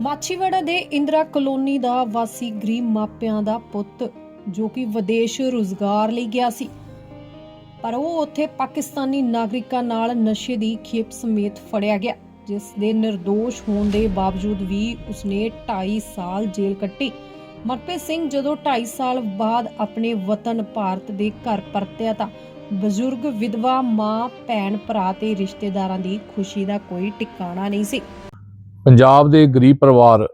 ਮਾਛੀਵਾੜਾ ਦੇ ਇੰਦਰਾ ਕਲੋਨੀ ਦਾ ਵਾਸੀ ਗਰੀਬ ਮਾਪਿਆਂ ਦਾ ਪੁੱਤ, ਜੋ ਕਿ ਵਿਦੇਸ਼ ਰੁਜ਼ਗਾਰ ਲਈ ਗਿਆ ਸੀ। ਪਰ ਉਹ ਉੱਥੇ ਪਾਕਿਸਤਾਨੀ ਨਾਗਰਿਕਾਂ ਨਾਲ ਨਸ਼ੇ ਦੀ ਖੇਪ ਸਮੇਤ ਫੜਿਆ ਗਿਆ, ਜਿਸ ਦੇ નિર્ਦੋਸ਼ ਹੋਣ ਦੇ ਬਾਵਜੂਦ ਵੀ ਉਸਨੇ 2.5 ਸਾਲ ਜੇਲ੍ਹ ਕੱਟੀ। ਮਨਪ੍ਰੀਤ ਸਿੰਘ ਜਦੋਂ 2.5 ਸਾਲ ਬਾਅਦ ਆਪਣੇ ਵਤਨ ਭਾਰਤ ਦੇ ਘਰ ਪਰਤਿਆ ਤਾਂ ਬਜ਼ੁਰਗ ਵਿਧਵਾ ਮਾਂ, ਭੈਣ, ਭਰਾ ਤੇ ਰਿਸ਼ਤੇਦਾਰਾਂ ਦੀ ਖੁਸ਼ੀ ਦਾ ਕੋਈ ਟਿਕਾਣਾ ਨਹੀਂ ਸੀ। ਪੰਜਾਬ ਦੇ ਗਰੀਬ ਪਰਿਵਾਰ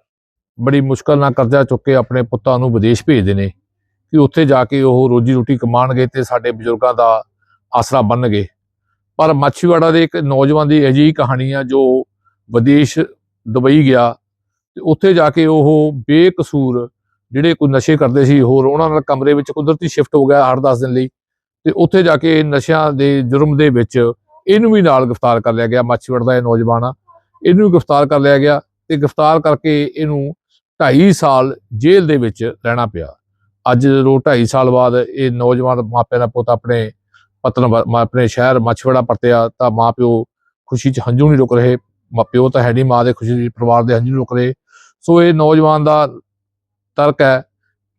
ਬੜੀ ਮੁਸ਼ਕਲ ਨਾਲ ਕਰਜ਼ਾ ਚੁੱਕ ਕੇ ਆਪਣੇ ਪੁੱਤਾਂ ਨੂੰ ਵਿਦੇਸ਼ ਭੇਜਦੇ ਨੇ ਕਿ ਉੱਥੇ ਜਾ ਕੇ ਉਹ ਰੋਜੀ ਰੋਟੀ ਕਮਾਣਗੇ ਤੇ ਸਾਡੇ ਬਜ਼ੁਰਗਾਂ ਦਾ ਆਸਰਾ ਬਣਨਗੇ। ਪਰ ਮਾਛੀਵਾੜਾ ਦੇ ਇੱਕ ਨੌਜਵਾਨ ਦੀ ਅਜਿਹੀ ਕਹਾਣੀ ਆ ਜੋ ਵਿਦੇਸ਼ ਦੁਬਈ ਗਿਆ ਤੇ ਉੱਥੇ ਜਾ ਕੇ ਉਹ ਬੇਕਸੂਰ ਜਿਹੜੇ ਕੋਈ ਨਸ਼ੇ ਕਰਦੇ ਸੀ, ਹੋਰ ਉਹਨਾਂ ਨਾਲ ਕਮਰੇ ਵਿੱਚ ਕੁਦਰਤੀ ਸ਼ਿਫਟ ਹੋ ਗਿਆ ਹਰ 10 ਦਿਨ ਲਈ ਤੇ ਉੱਥੇ ਜਾ ਕੇ ਨਸ਼ਿਆਂ ਦੇ ਜੁਰਮ ਦੇ ਵਿੱਚ ਇਹਨੂੰ ਵੀ ਨਾਲ ਗ੍ਰਿਫਤਾਰ ਕਰ ਲਿਆ ਗਿਆ ਮਾਛੀਵਾੜਾ ਦਾ ਇਹ ਨੌਜਵਾਨ। ਆ ਇਹਨੂੰ ਗ੍ਰਿਫਤਾਰ ਕਰ ਲਿਆ ਗਿਆ ਤੇ ਗ੍ਰਿਫਤਾਰ ਕਰਕੇ ਇਹਨੂੰ 2.5 ਸਾਲ ਜੇਲ੍ਹ ਦੇ ਵਿੱਚ ਰਹਿਣਾ ਪਿਆ। ਅੱਜ ਜਦੋਂ 2.5 ਸਾਲ ਬਾਅਦ ਇਹ ਨੌਜਵਾਨ ਮਾਪਿਆਂ ਦਾ ਪੁੱਤ ਆਪਣੇ ਪਤਨ ਆਪਣੇ ਸ਼ਹਿਰ ਮਛਵੜਾ ਪਰਤਿਆ ਤਾਂ ਮਾਪਿਓ ਖੁਸ਼ੀ 'ਚ ਹੰਝੂ ਨਹੀਂ ਰੁਕ ਰਹੇ। ਮਾਪਿਓ ਤਾਂ ਹੈ ਨਹੀਂ ਮਾਂ ਦੇ ਖੁਸ਼ੀ 'ਚ ਪਰਿਵਾਰ ਦੇ ਹੰਝੂ ਰੁਕ ਰਹੇ। ਸੋ ਇਹ ਨੌਜਵਾਨ ਦਾ ਤਰਕ ਹੈ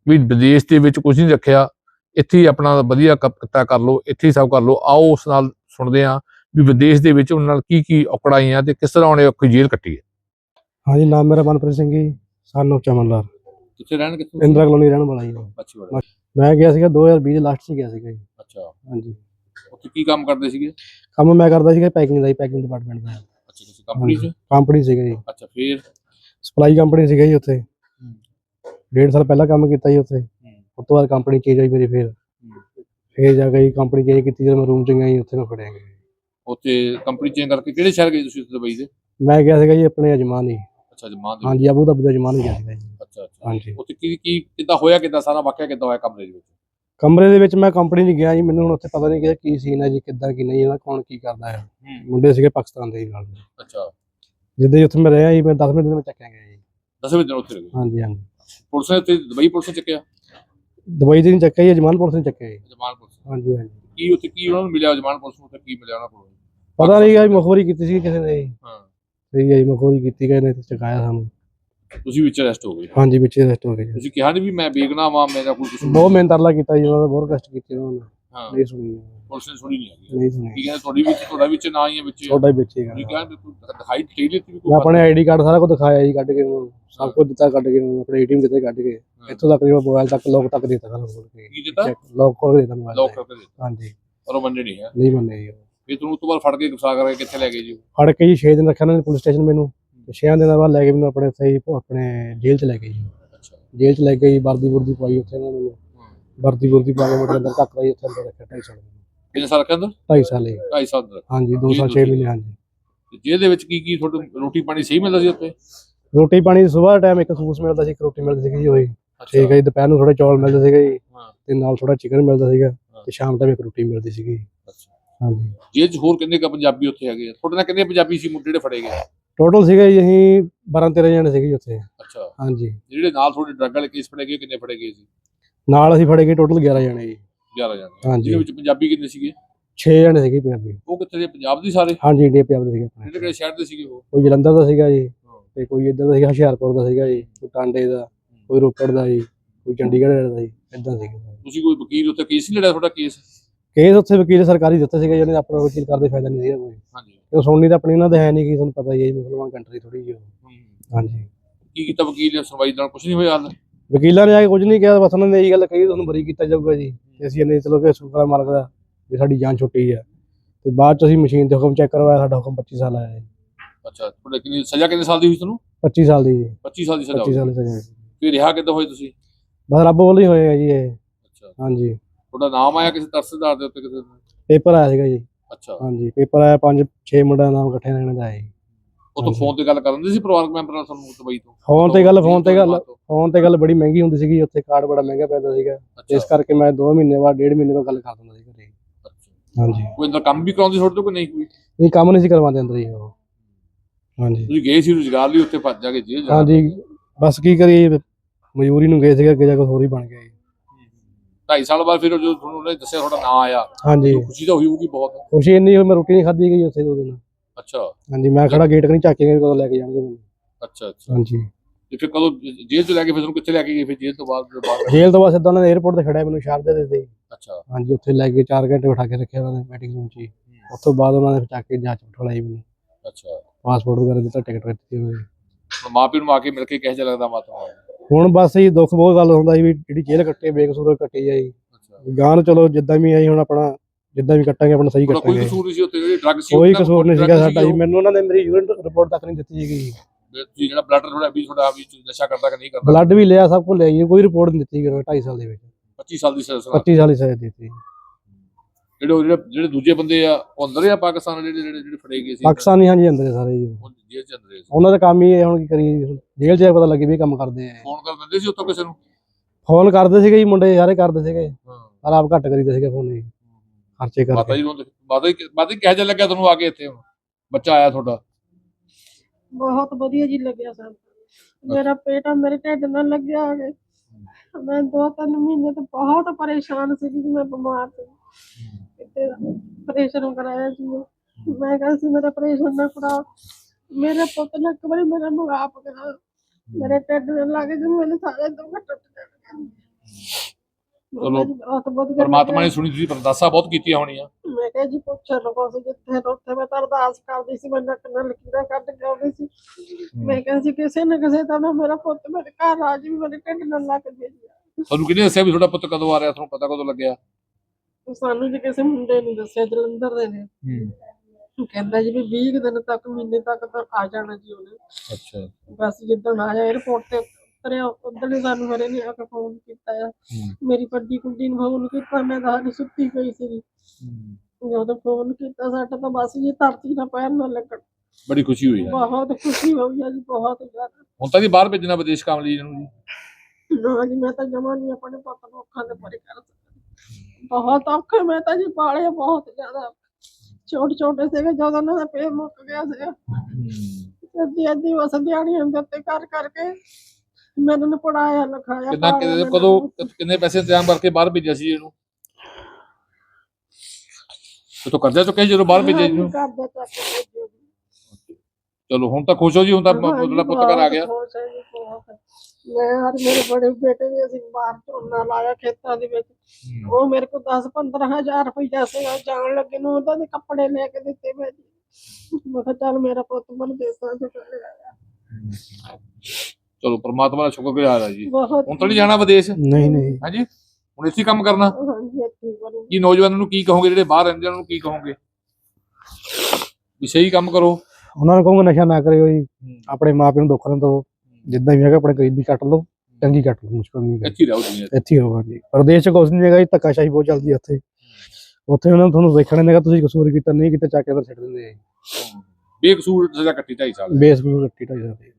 ਵੀ ਵਿਦੇਸ਼ ਦੇ ਵਿੱਚ ਕੁਝ ਨਹੀਂ ਰੱਖਿਆ। ਇੱਥੇ ਆਪਣਾ ਵਧੀਆ ਕ- ਕਿੱਤਾ ਕਰ ਲਓ, ਇੱਥੇ ਸਭ ਕਰ ਲਓ। ਆਓ ਉਸ ਨਾਲ ਸੁਣਦੇ ਹਾਂ। ਵੀ ਵਿਦੇਸ਼ ਦੇ ਵਿੱਚ ਉਹਨਾਂ ਨਾਲ ਕੀ ਕੀ ਔਕੜਾਈਆਂ ਤੇ ਕਿਸ ਤਰ੍ਹਾਂ ਉਹਨੇ ਔਖੀ ਜੇਲ੍ਹ ਕੱਟੀ ਹੈ? ਹਾਂਜੀ ਨਾਮ ਮੇਰਾ ਮਨਪ੍ਰੀਤ ਸਿੰਘ ਜੀ ਸਾਨੂੰ ਚਮਨ ਲਾਲ ਕਿੱਥੇ ਰਹਿਣ ਕਿੱਥੇ ਇੰਦਰਾ ਕਲੋਨੀ ਰਹਿਣ ਵਾਲਾ ਜੀ ਮੈਂ। ਮੱਛੀਵਾੜਾ ਮੈਂ ਗਿਆ ਸੀਗਾ 2020 ਦੇ ਲਾਸਟ 'ਚ ਗਿਆ ਸੀਗਾ ਜੀ। ਅੱਛਾ। ਹਾਂਜੀ। ਉੱਥੇ ਕੀ ਕੰਮ ਕਰਦੇ ਸੀਗੇ? ਕੰਮ ਮੈਂ ਕਰਦਾ ਸੀਗਾ ਪੈਕਿੰਗ ਦਾ ਜੀ ਪੈਕਿੰਗ ਡਿਪਾਰਟਮੈਂਟ ਦਾ। ਅੱਛਾ ਕਿਸੇ ਕੰਪਨੀ 'ਚ? ਕੰਪਨੀ ਸੀਗਾ ਜੀ। ਅੱਛਾ ਫੇਰ? ਸਪਲਾਈ ਕੰਪਨੀ ਸੀਗਾ ਜੀ ਉੱਥੇ। ਡੇਢ ਸਾਲ ਪਹਿਲਾਂ ਕੰਮ ਕੀਤਾ ਜੀ ਉੱਥੇ। ਉਸ ਤੋਂ ਬਾਅਦ ਕੰਪਨੀ ਚੇਂਜ ਹੋਈ ਮੇਰੀ ਫੇਰ। ਫੇਰ ਜਾ ਕੇ ਕੰਪਨੀ ਚੇਂਜ ਕੀਤੀ ਜਦੋਂ ਮੈਂ ਰੂਮ 'ਚ ਗਿਆ ਜੀ ਉੱਥੇ ਮੈਂ ਫੜਿਆ ਗਿਆ ਉੱਥੇ ਕੰਪਨੀ ਚੇਂਜ ਕਰਕੇ ਕਿਹੜੇ ਸ਼ਹਿਰ ਗਏ ਤੁਸੀਂ ਦੁਬਈ ਦੇ? ਮੈਂ ਗਿਆ ਸੀਗਾ ਜੀ ਆਪਣੇ ਅਜਮਾਨ ਹੀ। ਅੱਛਾ ਜਮਾਨ ਦੇ ਹਾਂਜੀ ਅਬੂ ਧਾਬੀ ਦਾ ਅਜਮਾਨ ਹੀ ਗਿਆ ਸੀਗਾ ਜੀ। ਅੱਛਾ ਅੱਛਾ। ਹਾਂਜੀ। ਉੱਥੇ ਕੀ ਕੀ ਕਿੱਦਾਂ ਹੋਇਆ ਕਿੱਦਾਂ ਸਾਰਾ ਵਾਕਿਆ ਕਿੱਦਾਂ ਹੋਇਆ ਕਮਰੇ ਦੇ ਵਿੱਚ? ਕਮਰੇ ਦੇ ਵਿੱਚ ਮੈਂ ਕੰਪਨੀ 'ਚ ਗਿਆ ਜੀ ਮੈਨੂੰ ਹੁਣ ਉੱਥੇ ਪਤਾ ਨਹੀਂ ਕਿ ਕੀ ਸੀਨ ਹੈ ਜੀ ਕਿੱਦਾਂ ਕੀ ਨਹੀਂ ਇਹਦਾ ਕੌਣ ਕੀ ਕਰਦਾ ਹੈ। ਮੁੰਡੇ ਸੀਗੇ ਪਾਕਿਸਤਾਨ ਦੇ ਨਾਲ। ਅੱਛਾ। ਜਿੱਦਾਂ ਉੱਥੇ ਮੈਂ ਰਿਹਾ ਜੀ ਮੈਂ 10 ਮਿੰਟ ਦੇ ਵਿੱਚ ਚੱਕਿਆ ਗਿਆ ਜੀ। ਦਸਵੇਂ ਦਿਨ ਉੱਥੇ ਰਹੇ। ਹਾਂਜੀ ਹਾਂਜੀ। ਪੁਲਿਸ ਨੇ ਉੱਥੇ ਦੁਬਈ ਪੁਲਿਸ ਨੇ ਚੱਕਿਆ? ਦੁਬਈ ਦੇ ਨਹੀਂ ਚੱਕਿਆ ਜੀ ਅਜਮਾਨ ਪੁਲਿਸ ਨੇ ਚੱਕਿਆ ਜੀ। ਜਮਾਨ ਪੁਲਿਸ। ਹਾਂਜੀ ਹਾਂਜੀ। ਕੀ ਉੱਥੇ ਕੀ ਉਹਨਾਂ ਨੂੰ ਮਿਲਿਆ ਜਮਾਨ ਪੁਲਿਸ ਨੂੰ ਉੱਥੇ ਕੀ ਮਿਲਿਆ ਉਹਨਾਂ ਕੋਲ? ਪਤਾ ਨਹੀਂ ਜੀ ਮਖੌਰੀ ਕੀਤੀ ਸੀ ਕਿਸੇ ਨੇ। ਜੀ ਹਾਂ। ਸਹੀ ਹੈ ਜੀ ਮਖੌਰੀ ਕੀਤੀ ਗਏ ਨੇ ਤੇ ਚਕਾਇਆ ਸਾਨੂੰ। ਤੁਸੀਂ ਵਿੱਚ ਅਰੈਸਟ ਹੋ ਗਏ ਹਾਂਜੀ ਵਿੱਚ ਰੈਸਟ ਹੋ ਗਏ ਜੀ। ਤੁਸੀਂ ਕਿਹਾ ਨਹੀਂ ਵੀ ਮੈਂ ਬੇਗਨਾ ਵਾਂ ਮੇਰਾ ਕੋਈ ਕਸੂਰ ਬਹੁਤ ਮਿਹਨਤ ਤਰਲਾ ਕੀਤਾ ਜੀ ਉਹਨਾਂ ਦਾ ਬਹੁਤ ਕਸ਼ਟ ਕੀਤੇ ਉਹਨਾਂ ਨੇ। ਹਾਂ। ਨਹੀਂ ਸੁਣੀ। ਜੀ, ਪੁਲਿਸ ਨੇ ਸੁਣੀ ਨਹੀਂ ਹੈਗੀ। ਨਹੀਂ ਸੁਣੀ। ਕੀ ਕਹਿੰਦੇ ਤੁਹਾਡੀ ਵਿੱਚ ਤੁਹਾਡਾ ਵਿੱਚ ਨਾ ਹੀ ਹੈ ਵਿੱਚ। ਛੋਟਾ ਹੀ ਵਿੱਚ ਹੀ ਤੁਸੀਂ ਗਾ ਕਿਹਾ ਬਿਲਕੁਲ ਦਿਖਾਈ ਦੇ ਦਿੱਤੀ ਵੀ ਕੋਈ ਮੈਂ ਆਪਣੇ ਆਈਡੀ ਕਾਰਡ ਸਾਰਾ ਕੁਝ ਦਿਖਾਇਆ ਜੀ ਕੱਢ ਕੇ ਉਹਨੂੰ। ਸਭ ਕੁਝ ਦਿੱਤਾ ਕੱਢ ਕੇ ਉਹਨੂੰ ਆਪਣੇ ਏਟੀਐਮ ਦਿੱਤੇ ਕੱਢ ਕੇ। ਹਾਂ। ਇੱਥੋਂ ਤੱਕ ਜਿਹੜਾ ਮੋਬਾਈਲ ਤੱਕ ਲੋਕ ਤੱਕ ਦਿੱਤਾ ਖੋਲ ਕੇ ਕੀ ਦਿੱਤਾ ਲੋਕ ਖੋਲ ਕੇ ਦਿੱਤਾ ਮੋਬਾਈਲ ਲੋਕ ਕਰਕੇ ਦਿੱਤਾ। ਹਾਂਜੀ। ਪਰ ਉਹ ਮੰਨੇ ਨਹੀਂ ਹੈ। ਨਹੀਂ ਮੰਨੇ ਜੀ ਉਹ। ਫਿਰ ਤੁਹਾਨੂੰ ਉਸ ਤੋਂ ਬਾਅਦ ਫੜ ਕੇ ਗੁਸਾ ਕਰਕੇ ਕਿੱਥੇ ਲੈ ਗਏ ਜੀ? ਫੜ ਕੇ ਜੀ 6 ਦਿਨ ਰੱਖਿਆ ਉਹਨਾਂ ਨੇ ਪੁਲਿਸ ਸਟੇਸ਼ਨ ਮੈਨੂੰ। ਤੇ 6 ਦਿਨਾਂ ਬਾਅਦ ਲੈ ਕੇ ਮੈਨੂੰ ਆਪਣੇ ਸਹੀ ਆਪਣੇ ਜੇਲ੍ਹ ਚ ਲੈ ਗਏ ਜੀ। ਅੱਛਾ। ਜੇਲ੍ਹ ਚ ਲੈ ਕੇ ਜੀ ਵਰਦੀ ਵੁਰਦੀ ਪਾਈ ਉੱਥੇ ਉਹਨਾਂ ਨੇ। ਵਰਦੀ ਵੁਰਦੀ ਪਾ ਕੇ ਮੇਰੇ ਅੰਦਰ ਤੱਕ ਰਹੀ ਉੱਥੇ ਅੰਦਰ ਰੱਖਿਆ 2.5 ਸਾਲ ਕਿੰਨੇ ਸਾਲ ਕਹਿੰਦਾ 2.5 ਸਾਲ ਹੀ। 2.5 ਸਾਲ ਦਾ ਹਾਂਜੀ 2 ਜੀ, ਸਾਲ ਦੋ 6 ਸਾਲ। ਮਹੀਨੇ ਹਾਂਜੀ। ਤੇ ਜੇਲ੍ਹ ਦੇ ਵਿੱਚ ਕੀ ਕੀ ਤੁਹਾਨੂੰ ਰੋਟੀ ਪਾਣੀ ਸਹੀ ਮਿਲਦਾ ਸੀ ਉੱਥੇ? ਰੋਟੀ ਪਾਣੀ ਸਵੇਰ ਟਾਈਮ ਇੱਕ ਖੂਸ ਮਿਲਦਾ ਸੀ ਇੱਕ ਰੋਟੀ ਮਿਲਦੀ ਸੀਗੀ ਹੋਈ ਠੀਕ ਹੈ ਜੀ ਦੁਪਹਿਰ ਨੂੰ ਥੋੜਾ ਚੌਲ ਮਿਲਦੇ ਸੀਗੇ ਜੀ ਤੇ ਨਾਲ ਥੋੜਾ ਚਿਕਨ ਮਿਲਦਾ ਸੀਗਾ। ਤੇ ਸ਼ਾਮ ਟਾਈਮ ਇੱਕ ਰੋਟੀ ਮਿਲਦੀ ਸੀਗੀ ਅੱਛਾ। ਹਾਂਜੀ। ਜੇਲ੍ਹ 'ਚ ਹੋਰ ਕਿੰਨੇ ਕ ਪੰਜਾਬੀ ਉੱਥੇ ਹੈਗੇ ਆ? ਤੁਹਾਡੇ ਨਾਲ ਕਿੰਨੇ ਪੰਜਾਬੀ ਸੀ ਮੁੰਡੇ ਜਿਹੜੇ ਫੜੇ ਗਏ? ਟੋਟਲ ਸੀਗੇ ਜੀ ਅਸੀਂ 12 13 ਜਣੇ ਸੀਗੇ ਜੀ ਉੱਥੇ। ਅੱਛਾ। ਹਾਂਜੀ। ਜਿਹੜੇ ਨਾਲ ਤੁਹਾਡੇ ਡਰੱਗ ਵਾਲੇ ਕੇਸ ਫੜੇ ਗਏ ਕਿੰਨੇ ਫੜੇ ਗਏ ਸੀ? ਨਾਲ ਅਸੀਂ ਫੜੇ ਗਏ ਟੋਟਲ 11 ਜਣੇ ਜੀ। 11 ਜਣੇ। ਹਾਂਜੀ। ਜਿਹਦੇ ਵਿੱਚ ਪੰਜਾਬੀ ਕਿੰਨੇ ਸੀਗੇ? 6 ਜਣੇ ਸੀਗੇ ਪੰਜਾਬੀ। ਉਹ ਕਿੱਥੇ ਦੇ? ਪੰਜਾਬ ਦੇ ਸਾਰੇ? ਹਾਂਜੀ ਇੰਡੀਆ ਪੰਜਾਬ ਦੇ ਸੀਗੇ ਆਪਣੇ। ਜਿਹੜੇ ਕਿਹੜੇ ਸ਼ਹਿਰ ਦੇ ਸੀਗੇ ਉਹ? ਕੋਈ ਜਲੰਧਰ ਦਾ ਸੀਗਾ ਜੀ। ਤੇ ਕੋਈ ਇੱਧਰ ਦਾ ਸੀਗਾ ਹੁਸ਼ਿਆਰਪੁਰ ਦਾ ਸੀਗਾ ਜੀ ਕੋਈ ਟਾਂਡੇ ਦਾ ਕੋਈ ਰੋਪੜ ਦਾ ਜੀ ਕੋਈ ਚੰਡੀਗੜ੍ਹ ਦਾ ਜੀ ਇਦਾਂ ਸੀਗਾ ਤੁਸੀਂ ਕੋਈ ਵਕੀਲ ਉੱਥੇ ਕੇਸ ਨਹੀਂ ਲੜਿਆ ਤੁਹਾਡਾ ਕੇਸ ਕੇਸ ਉੱਥੇ ਵਕੀਲ ਸਰਕਾਰੀ ਦਿੱਤੇ ਸੀਗੇ ਜਿਹਨੇ ਆਪਣਾ ਵਕੀਲ ਕਰਦੇ ਫਾਇਦਾ ਨਹੀਂ ਸੀਗਾ ਕੋਈ। ਹਾਂਜੀ। ਤੇ ਸੁਣਨੀ ਤਾਂ ਆਪਣੀ ਉਹਨਾਂ ਦੇ ਹੈ ਨਹੀਂ ਕਿ ਤੁਹਾਨੂੰ ਪਤਾ ਹੀ ਹੈ ਜੀ, ਮੁਸਲਮਾਨ ਕੰਟਰੀ ਥੋੜੀ ਜਿਹੀ ਉਹ। ਹਾਂਜੀ। ਕੀ ਕੀਤਾ ਵਕੀਲ ਨੇ ਸੁਣਵਾਈ ਨਾਲ ਕੁਝ ਨਹੀਂ ਹੋਇਆ ਹਾਲ? ਵਕੀਲਾਂ ਨੇ ਆ ਕੇ ਕੁਝ ਨਹੀਂ ਕਿਹਾ ਬਸ ਉਹਨਾਂ ਨੇ ਇਹੀ ਗੱਲ ਕਹੀ ਤੁਹਾਨੂੰ ਬਰੀ ਕੀਤਾ ਜਾਊਗਾ ਜੀ। ਤੇ ਅਸੀਂ ਇਹਨੇ ਚਲੋ ਕਿ ਸ਼ੁਕਰ ਹੈ ਮਾਲਕ ਦਾ ਵੀ ਸਾਡੀ ਜਾਨ ਛੁੱਟੀ ਆ। ਤੇ ਬਾਅਦ ਚ ਅਸੀਂ ਮਸ਼ੀਨ ਤੇ ਹੁਕਮ ਚੈੱਕ ਕਰਵਾਇਆ ਸਾਡਾ ਹੁਕਮ 25 ਸਾਲ ਆਇਆ ਜੀ। ਅੱਛਾ ਤੁਹਾਡੇ ਕਿੰਨੀ ਸਜ਼ਾ ਕਿੰਨੇ ਸਾਲ ਦੀ ਹੋਈ ਤੁਹਾਨੂੰ? 25 ਸਾਲ ਦੀ ਜੀ। 25 ਸਾਲ ਦੀ ਸਜ਼ਾ 25 ਹੋਈ। ਸਾਲ ਦੀ ਸਜ਼ਾ। ਫਿਰ ਰਿਹਾ ਕਿੱਦਾਂ ਹੋਏ ਤੁਸੀਂ? ਬਸ ਰੱਬ ਵੱਲੋਂ ਹੀ ਹੋਏ ਆ ਜੀ ਇਹ। ਅੱਛਾ। ਹਾਂਜੀ। ਤੁਹਾਡਾ ਨਾਮ ਆਇਆ ਕਿਸੇ ਤਰਸਦਾਰ ਦੇ ਉੱਤੇ ਕਿਸੇ ਦਾ? ਪੇਪਰ ਆਇਆ ਸੀਗਾ ਜੀ। ਅੱਛਾ। ਹਾਂਜੀ ਪੇਪਰ ਆਇਆ ਪੰਜ 6 ਮੁੰਡਿਆਂ ਦਾ ਨਾਮ ਇਕੱਠੇ ਰਹਿਣ ਦਾ ਹੈ ਉਹ ਤੋਂ ਫੋਨ ਤੇ ਗੱਲ ਕਰਨ ਦੇ ਸੀ ਪਰਿਵਾਰਕ ਮੈਂਬਰ ਨਾਲ ਤੁਹਾਨੂੰ ਦੁਬਈ ਤੋਂ? ਫੋਨ ਤੇ ਗੱਲ ਫੋਨ ਤੇ ਗੱਲ ਫੋਨ ਤੇ ਗੱਲ ਬੜੀ ਮਹਿੰਗੀ ਹੁੰਦੀ ਸੀਗੀ ਉੱਥੇ ਕਾਰਡ ਬੜਾ ਮਹਿੰਗਾ ਪੈਂਦਾ ਸੀਗਾ। ਇਸ ਕਰਕੇ ਮੈਂ 2 ਮਹੀਨੇ ਬਾਅਦ 1.5 ਮਹੀਨੇ ਬਾਅਦ ਗੱਲ ਕਰ ਦਿੰਦਾ ਸੀ ਘਰੇ। ਹਾਂਜੀ। ਕੋਈ ਅੰਦਰ ਕੰਮ ਵੀ ਕਰਾਉਂਦੀ ਤੁਹਾਡੇ ਤੋਂ ਕਿ ਨਹੀਂ ਕੋਈ? ਇਹ ਕੰਮ ਨਹੀਂ ਸੀ ਕਰਵਾਉਂਦੇ ਅੰਦਰ ਹੀ ਉਹ। ਹਾਂਜੀ। ਤੁਸੀਂ ਗਏ ਸੀ ਰੁਜ਼ਗਾਰ ਲਈ ਉੱਥੇ ਭੱਜ ਜਾ ਕੇ ਜੇਲ੍ਹ ਹਾਂਜੀ। ਬਸ ਕੀ ਕਰੀਏ ਮਜਬੂਰੀ ਨੂੰ ਗਏ ਸੀਗੇ ਅੱਗੇ ਜਾ ਕੇ ਹੋਰ ਹੀ ਬਣ ਗਿਆ ਜੀ ਢਾਈ ਸਾਲ ਬਾਅਦ ਫਿਰ ਜਦੋਂ ਤੁਹਾਨੂੰ ਉਹਨੇ ਦੱਸਿਆ ਤੁਹਾਡਾ ਨਾਂ ਆਇਆ ਹਾਂਜੀ। ਖੁਸ਼ੀ ਤਾਂ ਹੋਈ ਹੋਊਗੀ ਬਹੁਤ। ਖੁਸ਼ੀ ਇੰਨੀ ਹੋਈ ਮੈਂ ਰੋਟੀ ਨਹੀਂ ਖਾਧੀ ਗਈ ਉੱਥੇ ਦੋ ਦਿਨ। ਅੱਛਾ। ਹਾਂਜੀ ਮੈਂ ਖੜਾ ਗੇਟ ਕਣੀ ਝਾਕੇ ਕਦੋਂ ਲੈ ਕੇ ਜਾਣਗੇ ਮੈਨੂੰ। ਅੱਛਾ ਅੱਛਾ। ਹਾਂਜੀ। ਤੇ ਫਿਰ ਕਦੋਂ ਜੇਲ੍ਹ ਤੋਂ ਲੈ ਕੇ ਫਿਰ ਤੁਹਾਨੂੰ ਕਿੱਥੇ ਲੈ ਕੇ ਗਏ? ਫਿਰ ਜੇਲ੍ਹ ਤੋਂ ਬਾਅਦ ਬਾਹਰ ਜੇਲ੍ਹ ਤੋਂ ਬਾਅਦ ਸਿੱਧਾ ਉਹਨਾਂ ਨੇ 에어ਪੋਰਟ ਤੇ ਖੜਿਆ ਮੈਨੂੰ ਸ਼ਾਰਜਾ ਦੇ ਦਿੱਤੇ। ਅੱਛਾ। ਹਾਂਜੀ ਉੱਥੇ ਲੈ ਕੇ 4 ਘੰਟੇ ਬਿਠਾ ਕੇ ਰੱਖਿਆ ਉਹਨਾਂ ਨੇ ਮੀਟਿੰਗ ਰੂਮ 'ਚ। ਉਸ ਤੋਂ ਬਾਅਦ ਉਹਨਾਂ ਨੇ ਚੱਕ ਕੇ ਜਾਂਚ ਬਿਠਾਈ ਮੈਨੂੰ। ਅੱਛਾ। ਪਾਸਪੋਰਟ ਵਗੈਰਾ ਦਿੱਤਾ ਟਿਕਟ ਦਿੱਤੀ ਉਹਨਾਂ ਨੇ। ਹੁਣ ਮਾਂ ਪਿਓ ਨੂੰ ਆ ਕੇ ਮਿਲ ਕੇ ਕਿਹੋ ਜਿਹਾ ਲੱਗਦਾ ਮਾਤਾ ਹੁਣ ਬਸ ਇਹ ਦੁੱਖ ਬਹੁਤ ਗੱਲ ਹੁੰਦਾ ਸੀ ਵੀ ਜਿਹੜੀ ਜੇਲ੍ਹ ਕੱਟੇ ਬੇਕਸੂਰ ਕੱਟੀ ਜਾਈ। ਗਾਂ ਚਲੋ ਜਿੱਦਾਂ ਵੀ ਆਈ ਹੁਣ ਆਪਣਾ ਜਿੱਦਾਂ ਵੀ ਕੱਟਾਂਗੇ ਆਪਣਾ ਸਹੀ ਉਹਦਾ ਕੋਈ ਕੱਟਾਂਗੇ। ਕਸੂਰ ਨਹੀਂ ਸੀ ਉੱਥੇ ਜਿਹੜੀ ਡਰੱਗ ਸੀ ਕੋਈ ਕਸੂਰ ਨਹੀਂ ਸੀਗਾ ਸਾਡਾ ਜੀ। ਮੈਨੂੰ ਉਹਨਾਂ ਨੇ ਮੇਰੀ ਯੂਰਿਨ ਰਿਪੋਰਟ ਤੱਕ ਨਹੀਂ ਦਿੱਤੀ ਸੀਗੀ ਤੁਸੀਂ ਜਿਹੜਾ ਬਲੱਡ ਥੋੜਾ ਵੀ ਥੋੜਾ ਵੀ ਨਸ਼ਾ ਕਰਦਾ ਕਿ ਨਹੀਂ ਕਰਦਾ? ਬਲੱਡ ਵੀ ਲਿਆ ਸਭ ਕੁਝ ਲਿਆ ਜੀ। ਕੋਈ ਰਿਪੋਰਟ ਨਹੀਂ ਦਿੱਤੀ ਗਈ 2.5 ਸਾਲ ਦੇ ਵਿੱਚ। 25 ਸਾਲ ਦੀ ਸਜ਼ਾ 25 ਸਾਲ ਦੀ ਸਜ਼ਾ ਦਿੱਤੀ ਜਿਹੜੇ ਜਿਹੜੇ ਦੂਜੇ ਬੰਦੇ ਆ ਉਹ ਅੰਦਰ ਆ ਪਾਕਿਸਤਾਨ ਜਿਹੜੇ ਜਿਹੜੇ ਜਿਹੜੇ ਫੜੇ ਗਏ ਸੀ? ਪਾਕਿਸਤਾਨੀ ਹਾਂਜੀ ਅੰਦਰ ਸਾਰੇ ਜੀ। ਜੇਲ੍ਹ ਚ ਅੰਦਰ ਸੀ। ਉਹਨਾਂ ਦਾ ਕੰਮ ਹੀ ਇਹ ਹੁਣ ਕੀ ਕਰੀਏ ਜੀ, ਜੇਲ੍ਹ 'ਚ ਪਤਾ ਲੱਗੇ ਵੀ ਇਹ ਕੰਮ ਕਰਦੇ ਆ ਫੋਨ ਕਰ ਦਿੰਦੇ ਸੀ ਉੱਥੋਂ ਕਿਸੇ ਨੂੰ? ਫੋਨ ਕਰਦੇ ਸੀਗੇ ਜੀ ਮੁੰਡੇ ਸਾਰੇ ਕਰਦੇ ਸੀਗੇ। ਹਾਂ। ਪਰ ਆਪ ਘੱਟ ਕਰੀਦੇ ਸੀਗੇ ਫੋਨ ਜੀ ਖਰਚੇ ਮਾਤਾ ਕਰਕੇ ਜੀ ਨੂੰ ਮਾਤਾ ਜੀ ਮਾਤਾ ਜੀ ਕਿਹੋ ਜਿਹਾ ਲੱਗਿਆ ਤੁਹਾਨੂੰ ਆ ਕੇ ਇੱਥੇ ਹੁਣ? ਬੱਚਾ ਆਇਆ ਤੁਹਾਡਾ? ਬਹੁਤ ਵਧੀਆ ਜੀ ਲੱਗਿਆ ਸਰ। ਮੇਰਾ ਪੇਟ ਆ ਮੇਰੇ ਢਿੱਡ ਨਾਲ ਲੱਗਿਆ ਹੋਵੇ ਮੈਂ ਦੋ ਤਿੰਨ ਮਹੀਨੇ ਤੋਂ ਬਹੁਤ ਪਰੇਸ਼ਾਨ ਸੀ ਕਿ ਮੈਂ ਬਿਮਾਰ ਸੀ। ਕਿਤੇ ਕਰਾਇਆ ਸੀ। ਮੈਂ। ਮੈਂ ਕਹਿੰਦਾ ਸੀ ਮੇਰਾ ਆਪਰੇਸ਼ਨ ਨਾ ਕਰਾ ਮੇਰੇ ਪੁੱਤ ਨੇ ਇੱਕ ਵਾਰੀ ਮੇਰਾ ਮੁਗਾਪ ਕਰਾ ਮੇਰੇ ਢਿੱਡ ਨਾਲ ਲੱਗ ਗਏ ਮੇਰੇ ਸਾਰੇ ਦੁੱਖ ਟੁੱਟ ਜਾਣਗੇ। ਚਲੋ, ਪਰਮਾਤਮਾ ਨੇ। ਸੁਣੀ ਤੁਸੀਂ ਅਰਦਾਸਾਂ ਬਹੁਤ ਕੀਤੀਆਂ ਹੋਣੀਆਂ। ਮੈਂ ਕਿਹਾ ਜੀ ਪੁੱਛਣ ਲਗੋ ਸੀ ਜਿੱਥੇ ਉੱਥੇ ਮੈਂ ਤਾਂ ਅਰਦਾਸ ਕਰਦੀ ਸੀ ਮੈਂ ਨੱਕ ਨਾਲ ਲਕੀਰਾਂ ਕੱਢ ਕੇ ਆਉਂਦੀ ਸੀ। ਮੈਂ ਕਹਿੰਦੀ ਸੀ ਕਿਸੇ ਨਾ ਕਿਸੇ ਤਰ੍ਹਾਂ ਮੇਰਾ ਪੁੱਤ ਮੇਰੇ ਘਰ ਆ ਜੀ ਮੇਰੇ ਢਿੱਡ ਨਾਲ ਲੱਗ ਜੇ ਜੀ ਤੁਹਾਨੂੰ ਕਿਹਨੇ ਦੱਸਿਆ ਵੀ ਤੁਹਾਡਾ ਪੁੱਤ ਕਦੋਂ ਆ ਰਿਹਾ? ਤੁਹਾਨੂੰ ਪਤਾ ਕਦੋਂ ਲੱਗਿਆ? ਸਾਨੂੰ ਜੀ ਕਿਸੇ ਮੁੰਡੇ ਨੇ ਦੱਸਿਆ ਜਲੰਧਰ ਦੇ ਨੇ। ਕਹਿੰਦਾ ਜੀ ਵੀ 20 ਕੁ ਦਿਨ ਤੱਕ ਮਹੀਨੇ ਤੱਕ ਤਾਂ ਆ ਜਾਣਾ ਜੀ ਉਹਨੇ। ਅੱਛਾ। ਬਸ ਜਿੱਦਣ ਆਇਆ 에어ਪੋਰਟ ਤੇ ਉਤਰਿਆ ਉਦੋਂ ਹੀ ਸਾਨੂੰ ਮੇਰੇ ਨੇ ਆ ਕੇ ਫੋਨ ਕੀਤਾ ਆ। ਮੇਰੀ ਵੱਡੀ ਕੁੜੀ ਨੂੰ ਫੋਨ ਕੀਤਾ ਮੈਂ ਤਾਂ ਹਾਲੇ ਸੁੱਤੀ ਪਈ ਸੀ। ਜਦੋਂ ਫੋਨ ਕੀਤਾ ਸਾਡਾ ਤਾਂ ਬਸ ਜੀ ਧਰਤੀ ਨਾਲ ਪੈਰ ਨਾ ਲੱਗਣ। ਬੜੀ ਖੁਸ਼ੀ ਹੋਈ ਹੈ। ਬਹੁਤ ਖੁਸ਼ੀ ਹੋਈ ਆ ਜੀ ਬਹੁਤ ਜ਼ਿਆਦਾ। ਹੁਣ ਤਾਂ ਜੀ ਬਾਹਰ ਭੇਜਣਾ ਵਿਦੇਸ਼ ਕੰਮ ਲਈ ਇਹਨੂੰ ਜੀ। ਨਾ ਜੀ ਮੈਂ ਤਾਂ ਜਮਾ ਨਹੀਂ ਆਪਣੇ ਪੁੱਤ ਨੂੰ ਅੱਖਾਂ ਦੇ ਪਰੇ ਕਰ ਸਕਦੀ। ਬਹੁਤ ਔਖੇ ਮੈਂ ਤਾਂ ਜੀ ਪਾਲੇ ਬਹੁਤ ਜ਼ਿਆਦਾ ਛੋਟੇ ਛੋਟੇ ਸੀਗੇ ਜਦੋਂ ਉਹਨਾਂ ਦਾ ਪੇਟ ਮੁੱਕ ਗਿਆ ਸੀ ਅੱਧੀ ਅੱਧੀ ਉਸ ਦਿਹਾੜੀਆਂ ਦੇ ਉੱਤੇ ਕਰ ਕਰਕੇ ਮੈਂ ਇਹਨਾਂ ਨੂੰ ਪੜਾਇਆ ਲਿਖਾਇਆ ਕਿੰਨਾ ਮੈਂ ਕਦੋਂ ਕਿੰਨੇ ਪੈਸੇ ਇੰਤਜ਼ਾਮ ਕਰਕੇ ਬਾਹਰ ਭੇਜਿਆ ਸੀ ਇਹਨੂੰ ਤੇ ਤੋਂ ਕਰਜ਼ਾ ਚੁੱਕਿਆ ਜਦੋਂ ਬਾਹਰ। ਭੇਜਿਆ ਇਹਨੂੰ? ਘਰ ਦਾ ਚੱਕ ਕੇ ਭੇਜਿਆ ਜੀ। ਚਲੋ ਹੁਣ ਤਾਂ ਖੁਸ਼ ਹੋ ਜੀ ਹੁਣ ਤਾਂ ਤੁਹਾਡਾ ਪੁੱਤ ਘਰ ਆ ਗਿਆ ਖੁਸ਼ ਹੈ ਜੀ, ਬਹੁਤ। ਮੈਂ ਹਰ ਮੇਰੇ ਬੜੇ ਬੇਟੇ ਵੀ ਅਸੀਂ ਬਾਹਰ ਝੋਨਾ ਲਾਇਆ ਖੇਤਾਂ ਦੇ ਵਿੱਚ। ਉਹ ਮੇਰੇ ਕੋਲ 10 15000 ਰੁਪਈਆ ਸੀਗਾ ਜਾਣ ਲੱਗੇ ਨੂੰ ਉਹਦਾ ਦੇ ਕੱਪੜੇ ਲੈ ਕੇ ਦਿੱਤੇ ਮੈਂ ਜੀ। ਮੈਂ ਕਿਹਾ ਚੱਲ ਮੇਰਾ ਪੁੱਤ ਮਨ ਦੇਸਾਂ ਚ ਚਲੇ ਆਇਆ ਚਲੋ ਪ੍ਰਮਾਤਮਾ ਦਾ ਸ਼ੁਕਰਗੁਜ਼ਾਰ ਆ ਜੀ। ਬਹੁਤ ਹੁਣ ਤਾਂ ਨਹੀਂ ਜਾਣਾ ਵਿਦੇਸ਼? ਨਹੀਂ ਨਹੀਂ। ਹਾਂਜੀ? ਹੁਣ ਇੱਥੇ ਹੀ ਕੰਮ ਕਰਨਾ? ਹਾਂਜੀ ਇੱਥੇ ਕਰੂੰ ਕੀ ਨੌਜਵਾਨਾਂ ਨੂੰ ਕੀ ਕਹੋਗੇ ਜਿਹੜੇ ਬਾਹਰ ਰਹਿੰਦੇ ਉਹਨਾਂ ਨੂੰ ਕੀ ਕਹੋਗੇ? ਵੀ ਸਹੀ ਕੰਮ ਕਰੋ। ਉਹਨਾਂ ਨੂੰ ਕਹੂੰਗਾ ਨਸ਼ਾ ਨਾ ਕਰਿਓ ਜੀ। ਆਪਣੇ ਮਾਪਿਆਂ ਨੂੰ ਦੁੱਖ ਨਾ ਦਿਓ। ਜਿੱਦਾਂ ਵੀ ਹੈਗਾ ਆਪਣੇ ਗਰੀਬੀ ਕੱਟ ਲਓ ਚੰਗੀ ਕੱਟ ਲਓ ਮੁਸ਼ਕਲ ਨਹੀਂ ਹੈ ਇੱਥੇ ਰਹੋ ਦੁਨੀਆ ਇੱਥੇ ਹੀ ਹੋਗਾ ਜੀ ਪ੍ਰਦੇਸ਼ ਚ ਕੁਛ ਨਹੀਂ ਹੈਗਾ ਜੀ ਧੱਕਾਸ਼ਾਹੀ ਬਹੁਤ ਚੱਲਦੀ ਹੈ ਉੱਥੇ। ਉੱਥੇ ਉਹਨਾਂ ਨੂੰ ਤੁਹਾਨੂੰ ਵੇਖਣ ਨੇਗਾ ਤੁਸੀਂ ਕਸੂਰ ਕੀਤਾ ਨਹੀਂ ਕੀਤਾ ਚੱਕ ਕੇ ਅੰਦਰ ਛੱਡ ਦਿੰਦੇ ਆ ਜੀ। ਬੇਕਸੂਰ ਸਜ਼ਾ ਕੱਟੀ ਢਾਈ ਸਾਲ ਬੇਸ ਨੂੰ ਰੱਟੀ ਢਾਈ ਜਾਂਦੀ